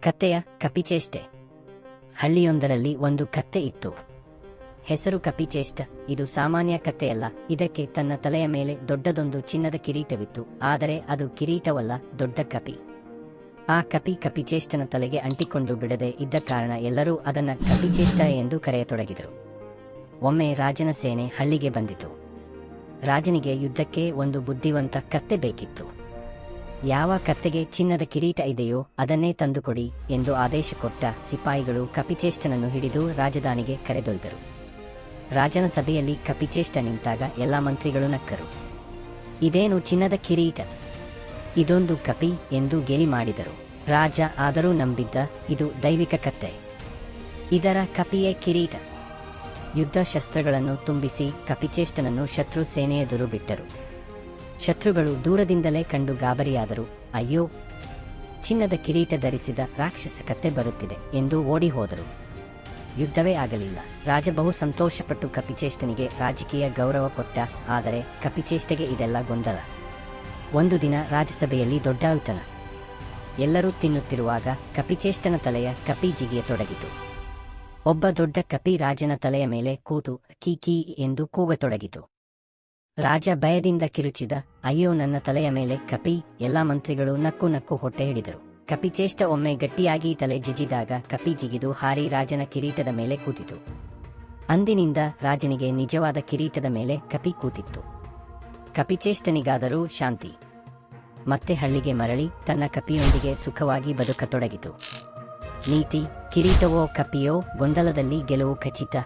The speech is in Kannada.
ಕತ್ತೆಯ ಕಪಿಚೇಷ್ಟೆ. ಹಳ್ಳಿಯೊಂದರಲ್ಲಿ ಒಂದು ಕತ್ತೆ ಇತ್ತು. ಹೆಸರು ಕಪಿಚೇಷ್ಟ. ಇದು ಸಾಮಾನ್ಯ ಕತ್ತೆಯಲ್ಲ. ಇದಕ್ಕೆ ತನ್ನ ತಲೆಯ ಮೇಲೆ ದೊಡ್ಡದೊಂದು ಚಿನ್ನದ ಕಿರೀಟವಿತ್ತು. ಆದರೆ ಅದು ಕಿರೀಟವಲ್ಲ, ದೊಡ್ಡ ಕಪಿ. ಆ ಕಪಿ ಕಪಿಚೇಷ್ಟನ ತಲೆಗೆ ಅಂಟಿಕೊಂಡು ಬಿಡದೆ ಇದ್ದ ಕಾರಣ ಎಲ್ಲರೂ ಅದನ್ನ ಕಪಿಚೇಷ್ಟ ಎಂದು ಕರೆಯತೊಡಗಿದರು. ಒಮ್ಮೆ ರಾಜನ ಸೇನೆ ಹಳ್ಳಿಗೆ ಬಂದಿತು. ರಾಜನಿಗೆ ಯುದ್ಧಕ್ಕೆ ಒಂದು ಬುದ್ಧಿವಂತ ಕತ್ತೆ ಬೇಕಿತ್ತು. ಯಾವ ಕತ್ತೆಗೆ ಚಿನ್ನದ ಕಿರೀಟ ಇದೆಯೋ ಅದನ್ನೇ ತಂದುಕೊಡಿ ಎಂದು ಆದೇಶ ಕೊಟ್ಟ ಸಿಪಾಯಿಗಳು ಕಪಿಚೇಷ್ಟನನ್ನು ಹಿಡಿದು ರಾಜಧಾನಿಗೆ ಕರೆದೊಯ್ದರು. ರಾಜನ ಸಭೆಯಲ್ಲಿ ಕಪಿಚೇಷ್ಟ ನಿಂತಾಗ ಎಲ್ಲ ಮಂತ್ರಿಗಳು ನಕ್ಕರು. ಇದೇನು ಚಿನ್ನದ ಕಿರೀಟ? ಇದೊಂದು ಕಪಿ ಎಂದು ಗೇಲಿ ಮಾಡಿದರು. ರಾಜ ಆದರೂ ನಂಬಿದ್ದ ಇದು ದೈವಿಕ ಕತ್ತೆ. ಇದರ ಕಪಿಯೇ ಕಿರೀಟ. ಯುದ್ಧ ಶಸ್ತ್ರಗಳನ್ನು ತುಂಬಿಸಿ ಕಪಿಚೇಷ್ಟನನ್ನು ಶತ್ರು ಸೇನೆಯೆದುರು ಬಿಟ್ಟರು. ಶತ್ರುಗಳು ದೂರದಿಂದಲೇ ಕಂಡು ಗಾಬರಿಯಾದರು. ಅಯ್ಯೋ, ಚಿನ್ನದ ಕಿರೀಟ ಧರಿಸಿದ ರಾಕ್ಷಸ ಕತ್ತೆ ಬರುತ್ತಿದೆ ಎಂದು ಓಡಿ ಹೋದರು. ಯುದ್ಧವೇ ಆಗಲಿಲ್ಲ. ರಾಜ ಬಹು ಸಂತೋಷಪಟ್ಟು ಕಪಿಚೇಷ್ಟನಿಗೆ ರಾಜಕೀಯ ಗೌರವ ಕೊಟ್ಟ, ಆದರೆ ಕಪಿಚೇಷ್ಟಗೆ ಇದೆಲ್ಲ ಗೊಂದಲ. ಒಂದು ದಿನ ರಾಜ್ಯಸಭೆಯಲ್ಲಿ ದೊಡ್ಡ ಎಲ್ಲರೂ ತಿನ್ನುತ್ತಿರುವಾಗ ಕಪಿಚೇಷ್ಟನ ತಲೆಯ ಕಪಿ ಜಿಗಿಯತೊಡಗಿತು ಒಬ್ಬ ದೊಡ್ಡ ಕಪಿ ರಾಜನ ತಲೆಯ ಮೇಲೆ ಕೂತು ಕೀ ಕೀ ಎಂದು ಕೂಗತೊಡಗಿತು. ರಾಜ ಭಯದಿಂದ ಕಿರುಚಿದ, ಅಯ್ಯೋ ನನ್ನ ತಲೆಯ ಮೇಲೆ ಕಪಿ, ಎಲ್ಲಾ ಮಂತ್ರಿಗಳು ನಕ್ಕು ನಕ್ಕು ಹೊಟ್ಟೆ ಹಿಡಿದರು. ಕಪಿಚೇಷ್ಟ ಒಮ್ಮೆ ಗಟ್ಟಿಯಾಗಿ ತಲೆ ಜಿಜಿದಾಗ ಕಪಿ ಜಿಗಿದು ಹಾರಿ ರಾಜನ ಕಿರೀಟದ ಮೇಲೆ ಕೂತಿತು. ಅಂದಿನಿಂದ ರಾಜನಿಗೆ ನಿಜವಾದ ಕಿರೀಟದ ಮೇಲೆ ಕಪಿ ಕೂತಿತ್ತು. ಕಪಿಚೇಷ್ಟನಿಗಾದರೂ ಶಾಂತಿ. ಮತ್ತೆ ಹಳ್ಳಿಗೆ ಮರಳಿ ತನ್ನ ಕಪಿಯೊಂದಿಗೆ ಸುಖವಾಗಿ ಬದುಕತೊಡಗಿತು. ನೀತಿ ಕಿರೀಟವೋ ಕಪಿಯೋ ಗೊಂದಲದಲ್ಲಿ ಗೆಲುವು ಖಚಿತ.